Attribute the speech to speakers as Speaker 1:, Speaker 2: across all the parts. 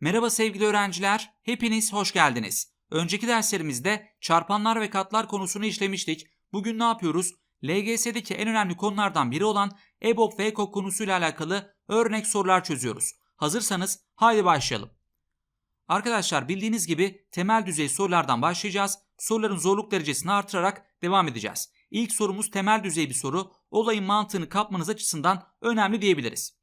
Speaker 1: Merhaba sevgili öğrenciler, hepiniz hoş geldiniz. Önceki derslerimizde çarpanlar ve katlar konusunu işlemiştik. Bugün ne yapıyoruz? LGS'deki en önemli konulardan biri olan EBOB ve EKOK konusuyla alakalı örnek sorular çözüyoruz. Hazırsanız haydi başlayalım. Arkadaşlar bildiğiniz gibi temel düzey sorulardan başlayacağız. Soruların zorluk derecesini artırarak devam edeceğiz. İlk sorumuz temel düzey bir soru. Olayın mantığını kapmanız açısından önemli diyebiliriz.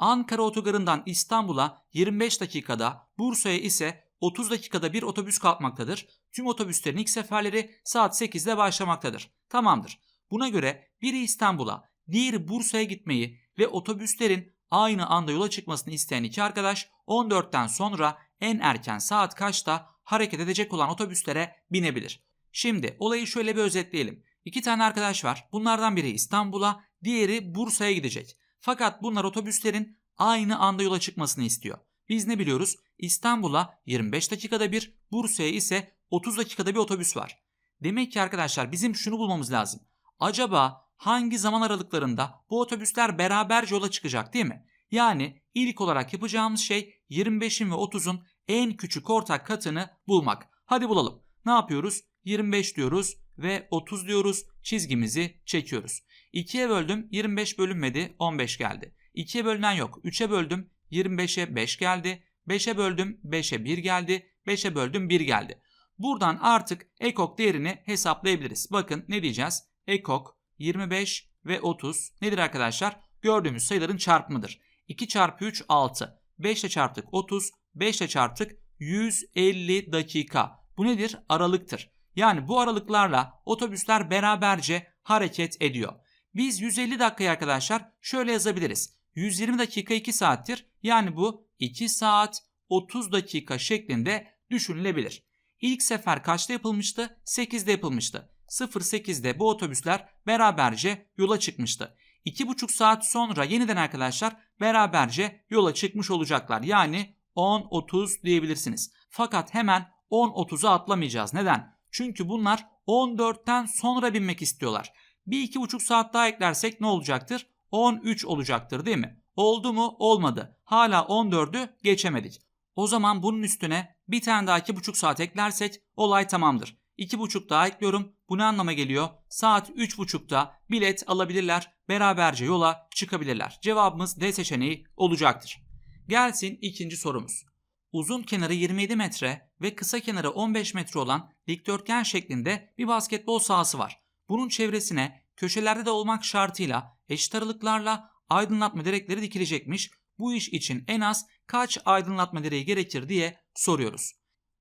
Speaker 1: Ankara otogarından İstanbul'a 25 dakikada, Bursa'ya ise 30 dakikada bir otobüs kalkmaktadır. Tüm otobüslerin ilk seferleri saat 8'de başlamaktadır. Tamamdır. Buna göre biri İstanbul'a, diğeri Bursa'ya gitmeyi ve otobüslerin aynı anda yola çıkmasını isteyen iki arkadaş 14'ten sonra en erken saat kaçta hareket edecek olan otobüslere binebilir. Şimdi olayı şöyle bir özetleyelim. İki tane arkadaş var. Bunlardan biri İstanbul'a, diğeri Bursa'ya gidecek. Fakat bunlar otobüslerin aynı anda yola çıkmasını istiyor. Biz ne biliyoruz? İstanbul'a 25 dakikada bir, Bursa'ya ise 30 dakikada bir otobüs var. Demek ki arkadaşlar bizim şunu bulmamız lazım. Acaba hangi zaman aralıklarında bu otobüsler beraberce yola çıkacak değil mi? Yani ilk olarak yapacağımız şey 25'in ve 30'un en küçük ortak katını bulmak. Hadi bulalım. Ne yapıyoruz? 25 diyoruz ve 30 diyoruz. Çizgimizi çekiyoruz. 2'ye böldüm 25 bölünmedi 15 geldi. 2'ye bölünen yok. 3'e böldüm 25'e 5 geldi. 5'e böldüm 5'e 1 geldi. 5'e böldüm 1 geldi. Buradan artık ekok değerini hesaplayabiliriz. Bakın ne diyeceğiz? Ekok 25 ve 30 nedir arkadaşlar? Gördüğümüz sayıların çarpımıdır. 2 çarpı 3 6. 5 ile çarptık 30. 5 ile çarptık 150 dakika. Bu nedir? Aralıktır. Yani bu aralıklarla otobüsler beraberce hareket ediyor. Biz 150 dakikayı arkadaşlar şöyle yazabiliriz. 120 dakika 2 saattir. Yani bu 2 saat 30 dakika şeklinde düşünülebilir. İlk sefer kaçta yapılmıştı? 8'de yapılmıştı. 08'de bu otobüsler beraberce yola çıkmıştı. 2,5 saat sonra yeniden arkadaşlar beraberce yola çıkmış olacaklar. Yani 10-30 diyebilirsiniz. Fakat hemen 10-30'a atlamayacağız. Neden? Çünkü bunlar 14'ten sonra binmek istiyorlar. Bir iki buçuk saat daha eklersek ne olacaktır? 13 olacaktır değil mi? Oldu mu? Olmadı. Hala 14'ü geçemedik. O zaman bunun üstüne bir tane daha iki buçuk saat eklersek olay tamamdır. İki buçuk daha ekliyorum. Bu ne anlama geliyor? Saat üç buçukta bilet alabilirler. Beraberce yola çıkabilirler. Cevabımız D seçeneği olacaktır. Gelsin ikinci sorumuz. Uzun kenarı 27 metre ve kısa kenarı 15 metre olan dikdörtgen şeklinde bir basketbol sahası var. Bunun çevresine köşelerde de olmak şartıyla eşit aralıklarla aydınlatma direkleri dikilecekmiş. Bu iş için en az kaç aydınlatma direği gerekir diye soruyoruz.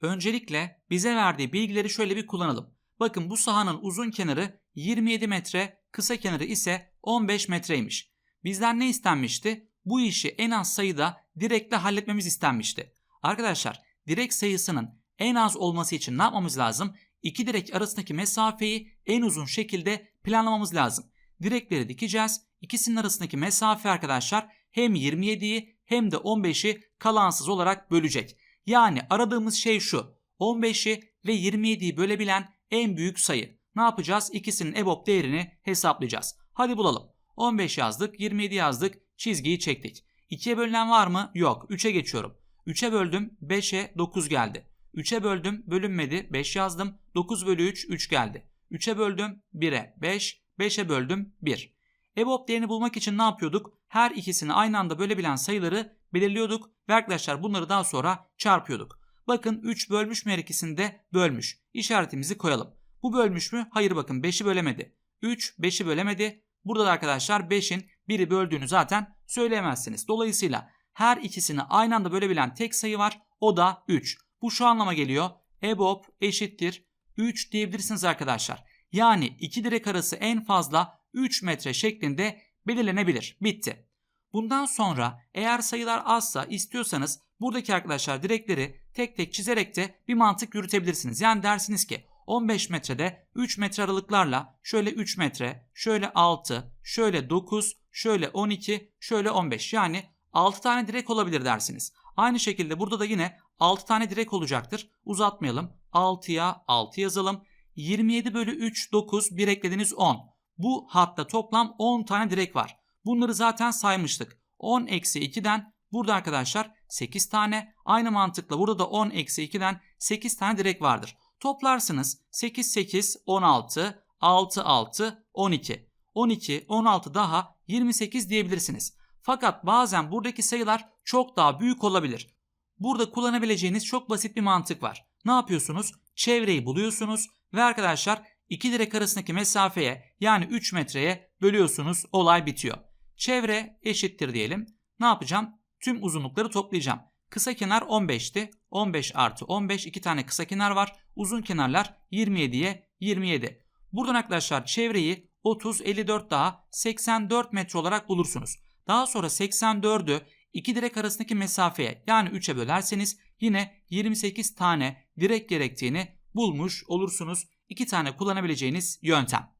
Speaker 1: Öncelikle bize verdiği bilgileri şöyle bir kullanalım. Bakın bu sahanın uzun kenarı 27 metre, kısa kenarı ise 15 metreymiş. Bizden ne istenmişti? Bu işi en az sayıda direkle halletmemiz istenmişti. Arkadaşlar direk sayısının en az olması için ne yapmamız lazım? İki direk arasındaki mesafeyi en uzun şekilde planlamamız lazım. Direkleri dikeceğiz. İkisinin arasındaki mesafe arkadaşlar hem 27'yi hem de 15'i kalansız olarak bölecek. Yani aradığımız şey şu. 15'i ve 27'yi bölebilen en büyük sayı. Ne yapacağız? İkisinin EBOB değerini hesaplayacağız. Hadi bulalım. 15 yazdık, 27 yazdık, çizgiyi çektik. 2'ye bölünen var mı? Yok. 3'e geçiyorum. 3'e böldüm, 5'e 9 geldi. 3'e böldüm, bölünmedi, 5 yazdım. 9 bölü 3, 3 geldi. 3'e böldüm, 1'e 5, 5'e böldüm, 1. EBOB değerini bulmak için ne yapıyorduk? Her ikisini aynı anda bölebilen sayıları belirliyorduk ve arkadaşlar bunları daha sonra çarpıyorduk. Bakın 3 bölmüş mü her ikisini de bölmüş. İşaretimizi koyalım. Bu bölmüş mü? Hayır bakın 5'i bölemedi. 3 5'i bölemedi. Burada da arkadaşlar 5'in biri böldüğünü zaten söyleyemezsiniz. Dolayısıyla her ikisini aynı anda bölebilen tek sayı var. O da 3. Bu şu anlama geliyor. EBOB eşittir 3 diyebilirsiniz arkadaşlar. Yani iki direk arası en fazla 3 metre şeklinde belirlenebilir. Bitti. Bundan sonra eğer sayılar azsa istiyorsanız buradaki arkadaşlar direkleri tek tek çizerek de bir mantık yürütebilirsiniz. Yani dersiniz ki 15 metrede 3 metre aralıklarla şöyle 3 metre, şöyle 6, şöyle 9, şöyle 12, şöyle 15 yani 6 tane direk olabilir dersiniz. Aynı şekilde burada da yine 6 tane direk olacaktır. Uzatmayalım. 6'ya 6 yazalım. 27 bölü 3 9 bir eklediniz 10. Bu hatta toplam 10 tane direk var. Bunları zaten saymıştık. 10 eksi 2'den burada arkadaşlar 8 tane. Aynı mantıkla burada da 10 eksi 2'den 8 tane direk vardır. Toplarsınız 8 8 16 6 6 12. 12 16 daha 28 diyebilirsiniz. Fakat bazen buradaki sayılar çok daha büyük olabilir. Burada kullanabileceğiniz çok basit bir mantık var. Ne yapıyorsunuz? Çevreyi buluyorsunuz ve arkadaşlar iki direk arasındaki mesafeye yani 3 metreye bölüyorsunuz olay bitiyor. Çevre eşittir diyelim. Ne yapacağım? Tüm uzunlukları toplayacağım. Kısa kenar 15'ti. 15 artı 15 iki tane kısa kenar var. Uzun kenarlar 27'ye 27. Buradan arkadaşlar çevreyi 30, 54 daha 84 metre olarak bulursunuz. Daha sonra 84'ü iki direk arasındaki mesafeye yani 3'e bölerseniz yine 28 tane direk gerektiğini bulmuş olursunuz. İki tane kullanabileceğiniz yöntem.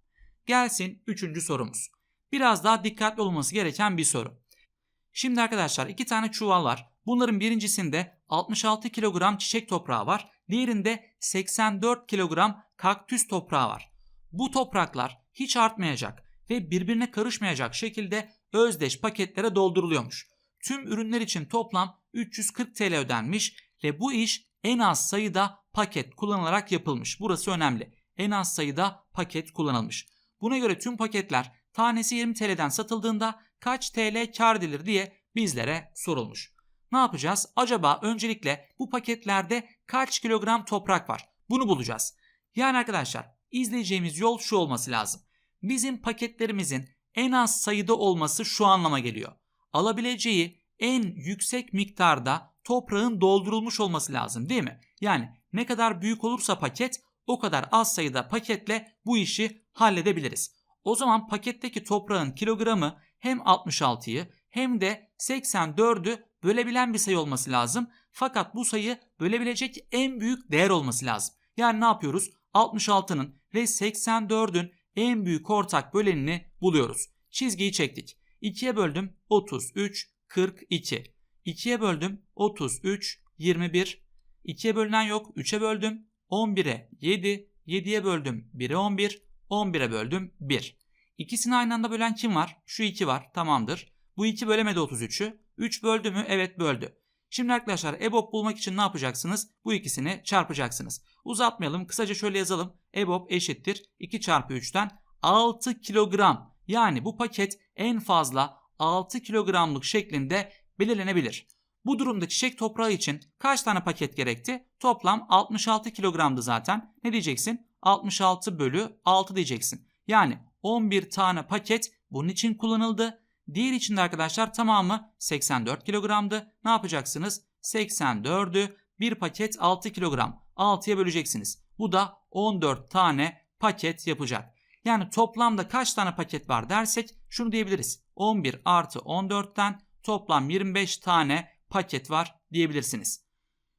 Speaker 1: Gelsin üçüncü sorumuz. Biraz daha dikkatli olması gereken bir soru. Şimdi arkadaşlar iki tane çuval var. Bunların birincisinde 66 kilogram çiçek toprağı var. Diğerinde 84 kilogram kaktüs toprağı var. Bu topraklar hiç artmayacak ve birbirine karışmayacak şekilde özdeş paketlere dolduruluyormuş. Tüm ürünler için toplam 340 TL ödenmiş ve bu iş en az sayıda paket kullanılarak yapılmış. Burası önemli. En az sayıda paket kullanılmış. Buna göre tüm paketler tanesi 20 TL'den satıldığında kaç TL kar edilir diye bizlere sorulmuş. Ne yapacağız? Acaba öncelikle bu paketlerde kaç kilogram toprak var? Bunu bulacağız. Yani arkadaşlar izleyeceğimiz yol şu olması lazım. Bizim paketlerimizin en az sayıda olması şu anlama geliyor. Alabileceği en yüksek miktarda toprağın doldurulmuş olması lazım değil mi? Yani ne kadar büyük olursa paket o kadar az sayıda paketle bu işi halledebiliriz. O zaman paketteki toprağın kilogramı hem 66'yı hem de 84'ü bölebilen bir sayı olması lazım. Fakat bu sayı bölebilecek en büyük değer olması lazım. Yani ne yapıyoruz? 66'nın ve 84'ün en büyük ortak bölenini buluyoruz. Çizgiyi çektik. 2'ye böldüm 33, 42. 2'ye böldüm 33, 21. 2'ye bölünen yok. 3'e böldüm 11'e 7. 7'ye böldüm 1'e 11. 11'e böldüm 1. İkisini aynı anda bölen kim var? Şu 2 var. Tamamdır. Bu 2 bölemedi 33'ü. 3 böldü mü? Evet böldü. Şimdi arkadaşlar EBOB bulmak için ne yapacaksınız? Bu ikisini çarpacaksınız. Uzatmayalım. Kısaca şöyle yazalım. EBOB eşittir 2 çarpı 3'ten 6 kilogram. Yani bu paket en fazla 6 kilogramlık şeklinde belirlenebilir. Bu durumda çiçek toprağı için kaç tane paket gerekti? Toplam 66 kilogramdı zaten. Ne diyeceksin? 66 bölü 6 diyeceksin. Yani 11 tane paket bunun için kullanıldı. Diğer için de arkadaşlar tamamı 84 kilogramdı. Ne yapacaksınız? 84'ü bir paket 6 kilogram. 6'ya böleceksiniz. Bu da 14 tane paket yapacak. Yani toplamda kaç tane paket var dersek şunu diyebiliriz. 11 artı 14'ten toplam 25 tane paket var diyebilirsiniz.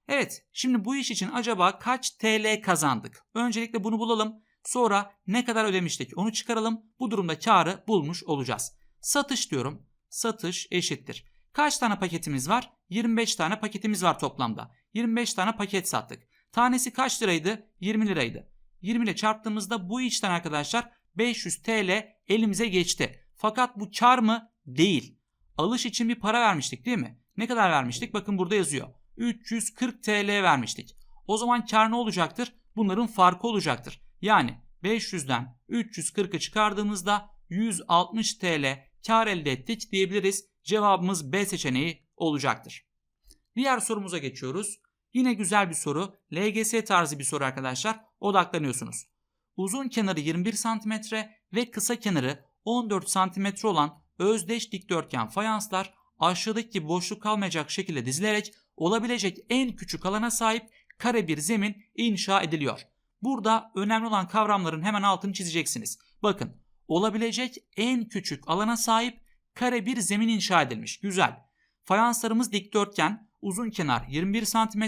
Speaker 1: Evet şimdi bu iş için acaba kaç TL kazandık? Öncelikle bunu bulalım. Sonra ne kadar ödemiştik onu çıkaralım. Bu durumda karı bulmuş olacağız. Satış diyorum. Satış eşittir. Kaç tane paketimiz var? 25 tane paketimiz var toplamda. 25 tane paket sattık. Tanesi kaç liraydı? 20 liraydı. 20 ile çarptığımızda bu işten arkadaşlar 500 TL elimize geçti. Fakat bu kar mı? Değil. Alış için bir para vermiştik değil mi? Ne kadar vermiştik? Bakın burada yazıyor. 340 TL vermiştik. O zaman kar ne olacaktır? Bunların farkı olacaktır. Yani 500'den 340'ı çıkardığımızda 160 TL kar elde ettik diyebiliriz. Cevabımız B seçeneği olacaktır. Diğer sorumuza geçiyoruz. Yine güzel bir soru. LGS tarzı bir soru arkadaşlar. Odaklanıyorsunuz. Uzun kenarı 21 cm ve kısa kenarı 14 cm olan özdeş dikdörtgen fayanslar aşağıdaki boşluk kalmayacak şekilde dizilerek olabilecek en küçük alana sahip kare bir zemin inşa ediliyor. Burada önemli olan kavramların hemen altını çizeceksiniz. Bakın olabilecek en küçük alana sahip kare bir zemin inşa edilmiş. Güzel. Fayanslarımız dikdörtgen, uzun kenar 21 cm,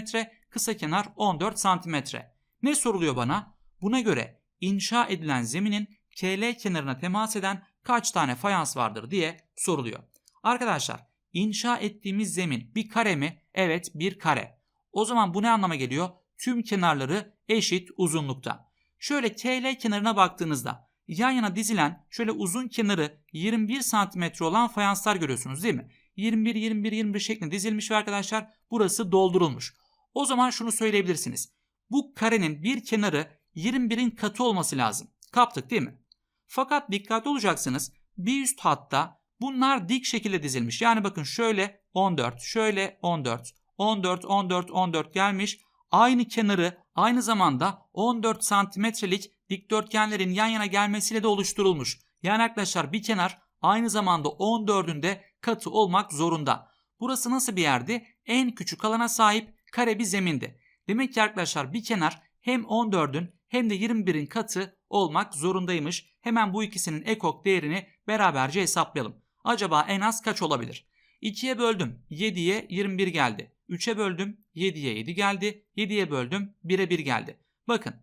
Speaker 1: kısa kenar 14 cm. Ne soruluyor bana? Buna göre inşa edilen zeminin KL kenarına temas eden kaç tane fayans vardır diye soruluyor. Arkadaşlar inşa ettiğimiz zemin bir kare mi? Evet bir kare. O zaman bu ne anlama geliyor? Tüm kenarları eşit uzunlukta. Şöyle KL kenarına baktığınızda yan yana dizilen şöyle uzun kenarı 21 cm olan fayanslar görüyorsunuz değil mi? 21 21 21 şeklinde dizilmiş ve arkadaşlar burası doldurulmuş. O zaman şunu söyleyebilirsiniz. Bu karenin bir kenarı 21'in katı olması lazım. Kaptık değil mi? Fakat dikkatli olacaksınız. Bir üst hatta bunlar dik şekilde dizilmiş. Yani bakın şöyle 14, şöyle 14, 14, 14, 14 gelmiş. Aynı kenarı aynı zamanda 14 santimetrelik dikdörtgenlerin yan yana gelmesiyle de oluşturulmuş. Yani arkadaşlar bir kenar aynı zamanda 14'ün de katı olmak zorunda. Burası nasıl bir yerdi? En küçük alana sahip kare bir zemindi. Demek ki arkadaşlar bir kenar hem 14'ün hem de 21'in katı olmak zorundaymış. Hemen bu ikisinin ekok değerini beraberce hesaplayalım. Acaba en az kaç olabilir? 2'ye böldüm 7'ye 21 geldi. 3'e böldüm 7'ye 7 geldi. 7'ye böldüm 1'e 1 geldi. Bakın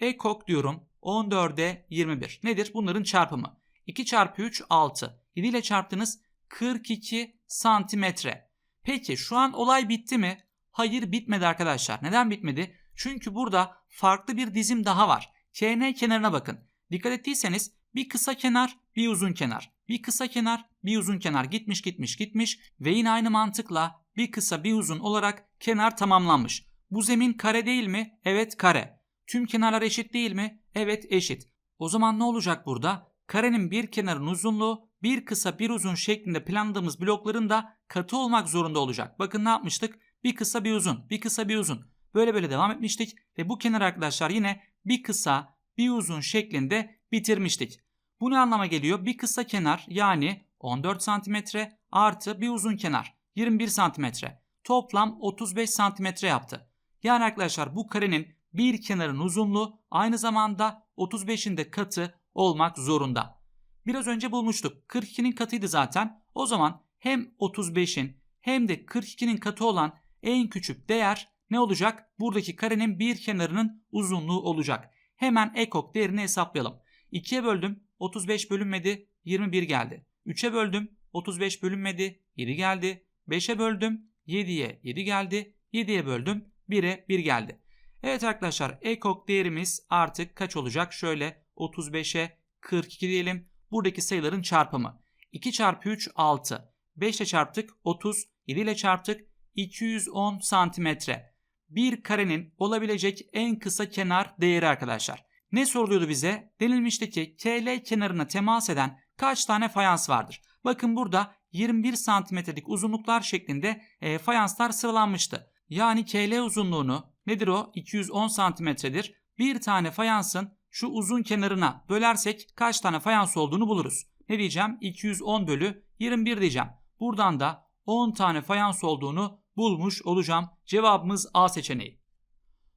Speaker 1: ekok diyorum 14'e 21. Nedir? Bunların çarpımı. 2 çarpı 3 6. 7 ile çarptınız 42 santimetre. Peki şu an olay bitti mi? Hayır bitmedi arkadaşlar. Neden bitmedi? Çünkü burada farklı bir dizim daha var. KN kenarına bakın. Dikkat ettiyseniz bir kısa kenar, bir uzun kenar. Bir kısa kenar, bir uzun kenar gitmiş gitmiş gitmiş ve yine aynı mantıkla bir kısa bir uzun olarak kenar tamamlanmış. Bu zemin kare değil mi? Evet kare. Tüm kenarlar eşit değil mi? Evet eşit. O zaman ne olacak burada? Karenin bir kenarın uzunluğu bir kısa bir uzun şeklinde planladığımız blokların da katı olmak zorunda olacak. Bakın ne yapmıştık? Bir kısa bir uzun, bir kısa bir uzun. Böyle böyle devam etmiştik ve bu kenar arkadaşlar yine bir kısa bir uzun şeklinde bitirmiştik. Bu ne anlama geliyor? Bir kısa kenar yani 14 santimetre artı bir uzun kenar 21 santimetre. Toplam 35 santimetre yaptı. Yani arkadaşlar bu karenin bir kenarın uzunluğu aynı zamanda 35'in de katı olmak zorunda. Biraz önce bulmuştuk. 42'nin katıydı zaten. O zaman hem 35'in hem de 42'nin katı olan en küçük değer ne olacak? Buradaki karenin bir kenarının uzunluğu olacak. Hemen ekok değerini hesaplayalım. 2'ye böldüm 35 bölünmedi 21 geldi. 3'e böldüm 35 bölünmedi 7 geldi. 5'e böldüm 7'ye 7 geldi. 7'ye böldüm 1'e 1 geldi. Evet arkadaşlar ekok değerimiz artık kaç olacak? Şöyle 35'e 42 diyelim. Buradaki sayıların çarpımı. 2 çarpı 3 6. 5 ile çarptık 30. 7 ile çarptık 210 santimetre. Bir karenin olabilecek en kısa kenar değeri arkadaşlar. Ne soruluyordu bize? Denilmişti ki KL kenarına temas eden kaç tane fayans vardır? Bakın burada 21 santimetrelik uzunluklar şeklinde e, fayanslar sıralanmıştı. Yani KL uzunluğunu nedir o? 210 santimetredir. Bir tane fayansın şu uzun kenarına bölersek kaç tane fayans olduğunu buluruz. Ne diyeceğim? 210 bölü 21 diyeceğim. Buradan da 10 tane fayans olduğunu bulmuş olacağım. Cevabımız A seçeneği.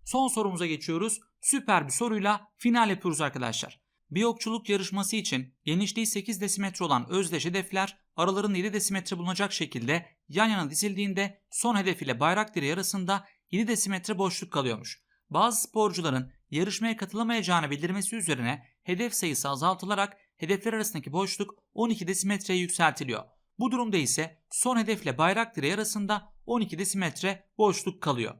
Speaker 1: Son sorumuza geçiyoruz. Süper bir soruyla final yapıyoruz arkadaşlar. Bir okçuluk yarışması için genişliği 8 desimetre olan özdeş hedefler aralarında 7 desimetre bulunacak şekilde yan yana dizildiğinde son hedef ile bayrak direği arasında 7 desimetre boşluk kalıyormuş. Bazı sporcuların yarışmaya katılamayacağını bildirmesi üzerine hedef sayısı azaltılarak hedefler arasındaki boşluk 12 desimetreye yükseltiliyor. Bu durumda ise son hedefle bayrak direği arasında 12 desimetre boşluk kalıyor.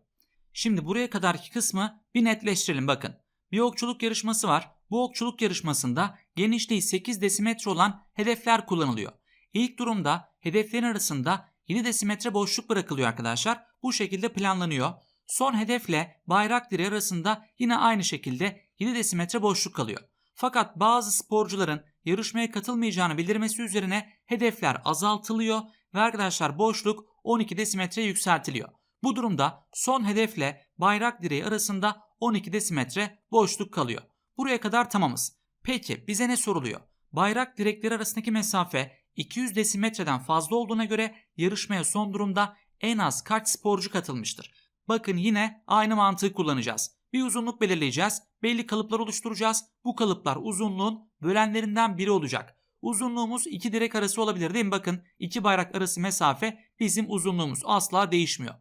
Speaker 1: Şimdi buraya kadarki kısmı bir netleştirelim bakın. Bir okçuluk yarışması var. Bu okçuluk yarışmasında genişliği 8 desimetre olan hedefler kullanılıyor. İlk durumda hedeflerin arasında 7 desimetre boşluk bırakılıyor arkadaşlar. Bu şekilde planlanıyor. Son hedefle bayrak direği arasında yine aynı şekilde 7 desimetre boşluk kalıyor. Fakat bazı sporcuların yarışmaya katılmayacağını bildirmesi üzerine hedefler azaltılıyor ve arkadaşlar boşluk 12 desimetre yükseltiliyor. Bu durumda son hedefle bayrak direği arasında 12 desimetre boşluk kalıyor. Buraya kadar tamamız. Peki bize ne soruluyor? Bayrak direkleri arasındaki mesafe 200 desimetreden fazla olduğuna göre yarışmaya son durumda en az kaç sporcu katılmıştır? Bakın yine aynı mantığı kullanacağız. Bir uzunluk belirleyeceğiz. Belli kalıplar oluşturacağız. Bu kalıplar uzunluğun bölenlerinden biri olacak. Uzunluğumuz iki direk arası olabilir değil mi? Bakın iki bayrak arası mesafe bizim uzunluğumuz asla değişmiyor.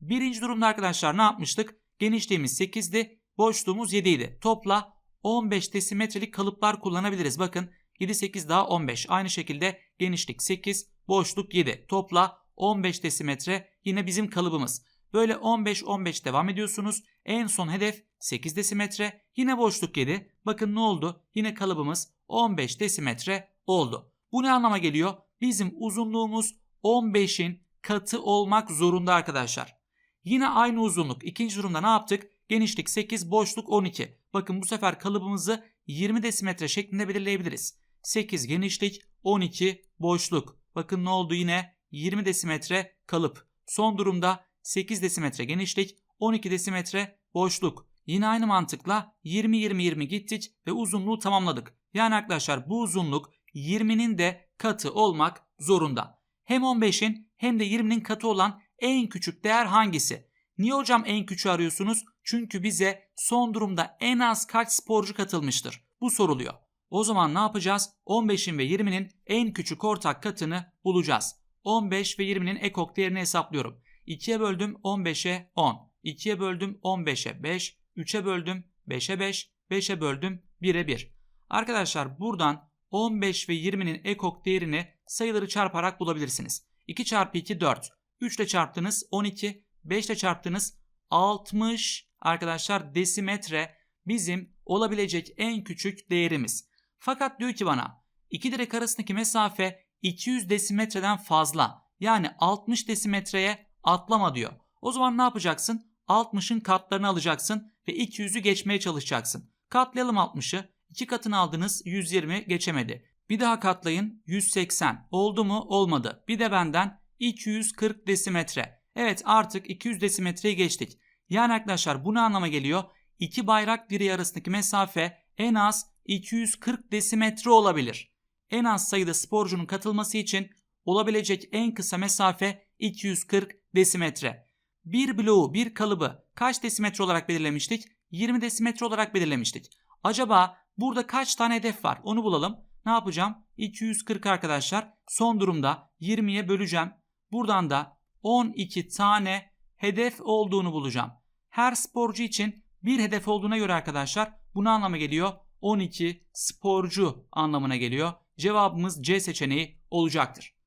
Speaker 1: Birinci durumda arkadaşlar ne yapmıştık? Genişliğimiz 8'di, boşluğumuz 7 idi. Topla 15 desimetrelik kalıplar kullanabiliriz. Bakın 7 8 daha 15. Aynı şekilde genişlik 8, boşluk 7. Topla 15 desimetre yine bizim kalıbımız. Böyle 15-15 devam ediyorsunuz. En son hedef 8 desimetre. Yine boşluk 7. Bakın ne oldu? Yine kalıbımız 15 desimetre oldu. Bu ne anlama geliyor? Bizim uzunluğumuz 15'in katı olmak zorunda arkadaşlar. Yine aynı uzunluk. İkinci durumda ne yaptık? Genişlik 8, boşluk 12. Bakın bu sefer kalıbımızı 20 desimetre şeklinde belirleyebiliriz. 8 genişlik, 12 boşluk. Bakın ne oldu yine? 20 desimetre kalıp. Son durumda 8 desimetre genişlik, 12 desimetre boşluk. Yine aynı mantıkla 20-20-20 gittik ve uzunluğu tamamladık. Yani arkadaşlar bu uzunluk 20'nin de katı olmak zorunda. Hem 15'in hem de 20'nin katı olan en küçük değer hangisi? Niye hocam en küçüğü arıyorsunuz? Çünkü bize son durumda en az kaç sporcu katılmıştır? Bu soruluyor. O zaman ne yapacağız? 15'in ve 20'nin en küçük ortak katını bulacağız. 15 ve 20'nin ekok değerini hesaplıyorum. 2'ye böldüm 15'e 10. 2'ye böldüm 15'e 5. 3'e böldüm 5'e 5. 5'e böldüm 1'e 1. Arkadaşlar buradan 15 ve 20'nin ekok değerini sayıları çarparak bulabilirsiniz. 2 çarpı 2 4. 3 ile çarptınız 12. 5 ile çarptınız 60 arkadaşlar desimetre bizim olabilecek en küçük değerimiz. Fakat diyor ki bana iki direk arasındaki mesafe 200 desimetreden fazla. Yani 60 desimetreye atlama diyor. O zaman ne yapacaksın? 60'ın katlarını alacaksın ve 200'ü geçmeye çalışacaksın. Katlayalım 60'ı. 2 katını aldınız 120 geçemedi. Bir daha katlayın 180. Oldu mu? Olmadı. Bir de benden 240 desimetre. Evet artık 200 desimetreyi geçtik. Yani arkadaşlar bu ne anlama geliyor? İki bayrak direği arasındaki mesafe en az 240 desimetre olabilir. En az sayıda sporcunun katılması için olabilecek en kısa mesafe 240 desimetre. Bir bloğu, bir kalıbı kaç desimetre olarak belirlemiştik? 20 desimetre olarak belirlemiştik. Acaba burada kaç tane hedef var? Onu bulalım. Ne yapacağım? 240 arkadaşlar. Son durumda 20'ye böleceğim. Buradan da 12 tane hedef olduğunu bulacağım. Her sporcu için bir hedef olduğuna göre arkadaşlar bu ne anlama geliyor? 12 sporcu anlamına geliyor. Cevabımız C seçeneği olacaktır.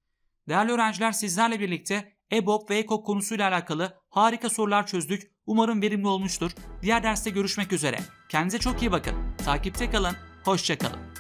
Speaker 1: Değerli öğrenciler sizlerle birlikte EBOB ve EKOK konusuyla alakalı harika sorular çözdük. Umarım verimli olmuştur. Diğer derste görüşmek üzere. Kendinize çok iyi bakın. Takipte kalın. Hoşçakalın.